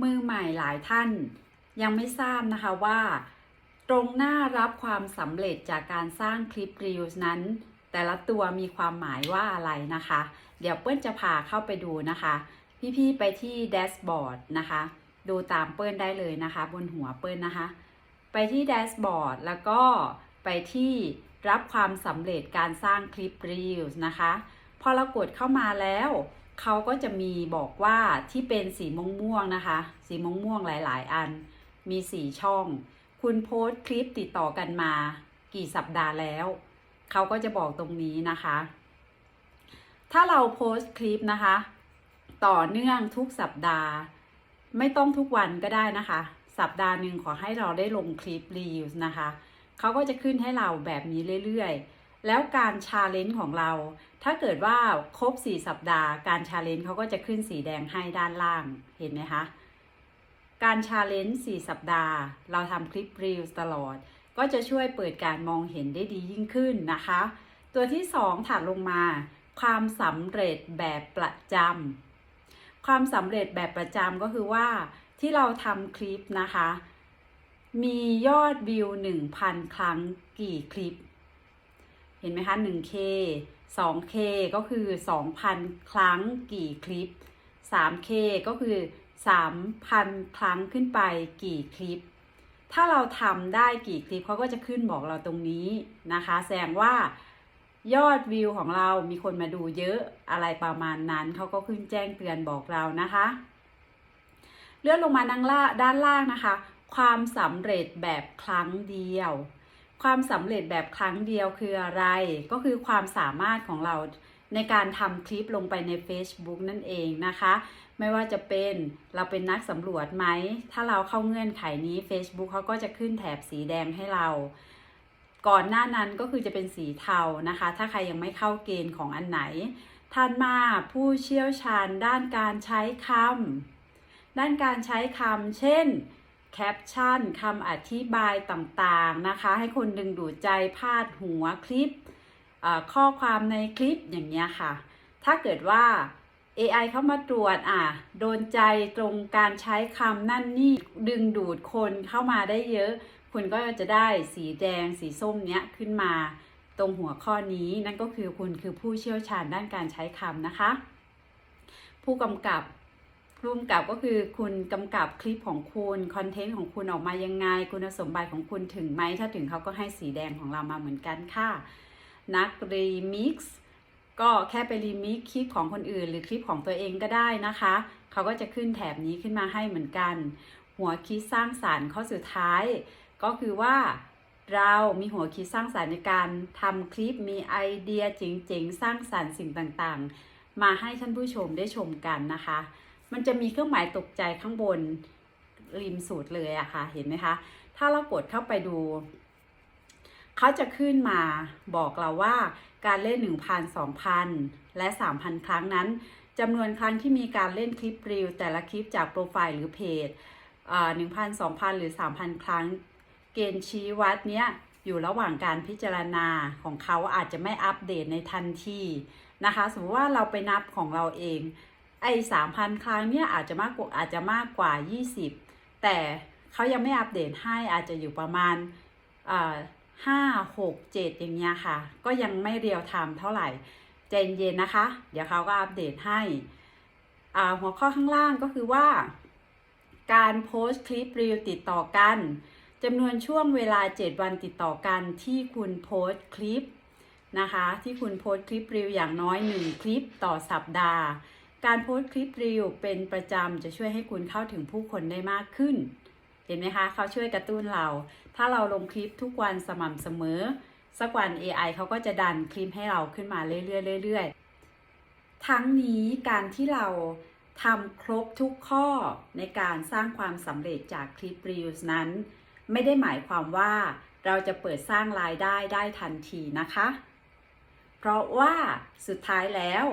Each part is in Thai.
มือใหม่หลายท่าน ยังไม่ทราบนะคะว่า ตรงหน้ารับความสำเร็จจากการสร้างคลิป Reels นั้น แต่ละตัวมีความหมายว่าอะไรนะคะ เดี๋ยวเปิ้ลจะพาเข้าไปดูนะคะ พี่ๆไปที่แดชบอร์ดนะคะ ดูตามเปิ้ลได้เลยนะคะ บนหัวเปิ้ลนะคะ ไปที่แดชบอร์ดแล้วก็ไปที่รับความสำเร็จการสร้างคลิป Reels นะคะ พอเรากดเข้ามาแล้ว เขาก็จะมีบอกว่าที่เป็นสีม่วงๆนะคะ สีม่วงๆหลาย ๆ อัน มีสีช่อง คุณโพสต์คลิปติดต่อกันมา กี่สัปดาห์แล้ว เขาก็จะบอกตรงนี้นะคะ ถ้าเราโพสต์คลิปนะคะ ต่อเนื่องทุกสัปดาห์ ไม่ต้องทุกวันก็ได้นะคะ สัปดาห์หนึ่งขอให้เราได้ลงคลิป Reels นะคะ เขาก็จะขึ้นให้เราแบบนี้เรื่อย ๆ แล้วการชาเลนจ์ของเรา ถ้าเกิดว่าครบ 4 สัปดาห์ การชาเลนจ์เขาก็จะขึ้นสีแดงให้ด้านล่างเห็นไหมคะ การชาเลนจ์4สัปดาห์ เราทำคลิป Reels ตลอด ก็จะช่วยเปิดการมองเห็นได้ดียิ่งขึ้นนะคะ ตัวที่ 2 ถัดลงมา ความสำเร็จแบบประจำความสำเร็จแบบประจำก็คือว่าที่เราทำคลิปนะคะ มียอดวิว 1,000 ครั้งกี่คลิป เห็นไหมคะ 1K 2K ก็คือ 2,000 ครั้งกี่คลิป 3K ก็คือ 3,000 ครั้งขึ้นไปกี่คลิป ถ้าเราทำได้กี่คลิปเขาก็จะขึ้นบอกเราตรงนี้นะคะ แสดงว่ายอดวิวของเรามีคนมาดูเยอะอะไรประมาณนั้น เขาก็ขึ้นแจ้งเตือนบอกเรานะคะ เลื่อนลงมาด้านล่างนะคะ ความสำเร็จแบบครั้งเดียว ความสำเร็จแบบครั้งเดียวคืออะไร ก็คือความสามารถของเราในการทำคลิปลงไปใน Facebook นั่นเองนะคะ ไม่ว่าจะเป็นเราเป็นนักสำรวจไหม ถ้าเราเข้าเงื่อนไขนี้ Facebook เขาก็จะขึ้นแถบสีแดงให้เรา ก่อนหน้านั้นก็คือจะเป็นสีเทานะคะ ถ้าใครยังไม่เข้าเกณฑ์ของอันไหนท่านมาผู้เชี่ยวชาญด้านการใช้คำด้านการใช้คำเช่น แคปชั่นคำอธิบายต่างๆนะคะ ให้คนดึงดูดใจพาดหัวคลิปข้อความในคลิปอย่างเงี้ยค่ะ ถ้าเกิดว่า AI เข้ามาตรวจอะโดนใจตรงการใช้คำนั่นนี่ดึงดูดคนเข้ามาได้เยอะ คุณก็จะได้สีแดงสีส้มเนี้ยขึ้นมาตรงหัวข้อนี้นั่นก็คือคุณคือผู้เชี่ยวชาญด้านการใช้คำนะคะ ผู้กำกับ ผู้กำกับก็คือคุณกำกับคลิปของคุณคอนเทนต์ของคุณออกมายังไง คุณสมบัติของคุณถึงไหม ถ้าถึงเขาก็ให้สีแดงของเรามาเหมือนกันค่ะ นักรีมิกซ์ก็แค่ไปรีมิกซ์คลิปของคนอื่น หรือคลิปของตัวเองก็ได้นะคะ เขาก็จะขึ้นแถบนี้ขึ้นมาให้เหมือนกัน หัวคิดสร้างสารรค์ข้อสุดท้าย ก็คือว่าเรามีหัวคิดสร้างสารรค์ในการทำคลิปมีไอเดียเจ๋งๆสร้างสารรค์สิ่งต่างๆ มาให้ท่านผู้ชมได้ชมกันนะคะ มันจะมีเครื่องหมายตกใจข้างบนริมสุดเลยอะคะ่ะ เห็นไหมคะ ถ้าเรากดเข้าไปดู เขาจะขึ้นมาบอกเราว่าการเล่น 1,000 2,000 และ 3,000 ครั้งนั้นจำนวนครั้งที่มีการเล่นคลิปรีวแต่ละคลิปจากโปรไฟล์หรือเพจหนึ่งพันสองพันหรือ 3,000 ครั้ง เกณฑ์ชี้วัดเนี้ยอยู่ระหว่างการพิจารณาของเขาอาจจะไม่อัปเดตในทันทีนะคะ สมมติว่าเราไปนับของเราเอง ไอ้สามพันครั้งเนี่ยอาจจะมากกว่าอาจจะมากกว่า 20 แต่เขายังไม่อัปเดตให้อาจจะอยู่ประมาณห้าหกเจ็ดอย่างเงี้ยค่ะ ก็ยังไม่เรียวไทม์เท่าไหร่ใจเย็นนะคะ เดี๋ยวเขาก็อัปเดตให้อ่าหัวข้อข้างล่างก็คือว่า การโพสต์คลิปรีวติดต่อกันจำนวนช่วงเวลา 7 วันติดต่อกันที่คุณโพสต์คลิปนะคะ ที่คุณโพสต์คลิปรีวอย่างน้อย 1 คลิปต่อสัปดาห์ การโพสต์คลิปรีวเป็นประจำจะช่วยให้คุณเข้าถึงผู้คนได้มากขึ้น เห็นไหมคะ เขาช่วยกระตุ้นเรา ถ้าเราลงคลิปทุกวันสม่ำเสมอ สักวัน AI เขาก็จะดันคลิปให้เราขึ้นมาเรื่อยๆเรื่อยๆ ทั้งนี้การที่เราทำครบทุกข้อในการสร้างความสำเร็จจากคลิป Reels นั้น ไม่ได้หมายความว่าเราจะเปิดสร้างรายได้ได้ทันทีนะคะ เพราะว่าสุดท้ายแล้ว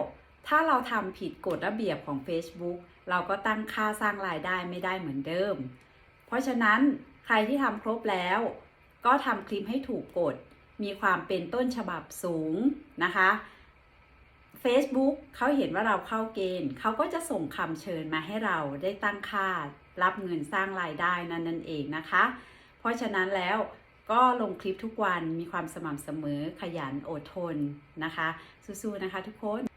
ถ้าเราทำผิดกฎระเบียบของ Facebook เราก็ตั้งค่าสร้างรายได้ไม่ได้เหมือนเดิม เพราะฉะนั้นใครที่ทำครบแล้ว ก็ทำคลิปให้ถูกกฎ มีความเป็นต้นฉบับสูงนะคะ Facebook เขาเห็นว่าเราเข้าเกณฑ์เขาก็จะส่งคำเชิญมาให้เราได้ตั้งค่ารับเงินสร้างรายได้นั่นนั่นเองนะคะ เพราะฉะนั้นแล้วก็ลงคลิปทุกวันมีความสม่ำเสมอขยันอดทนนะคะ สู้ๆนะคะทุกคน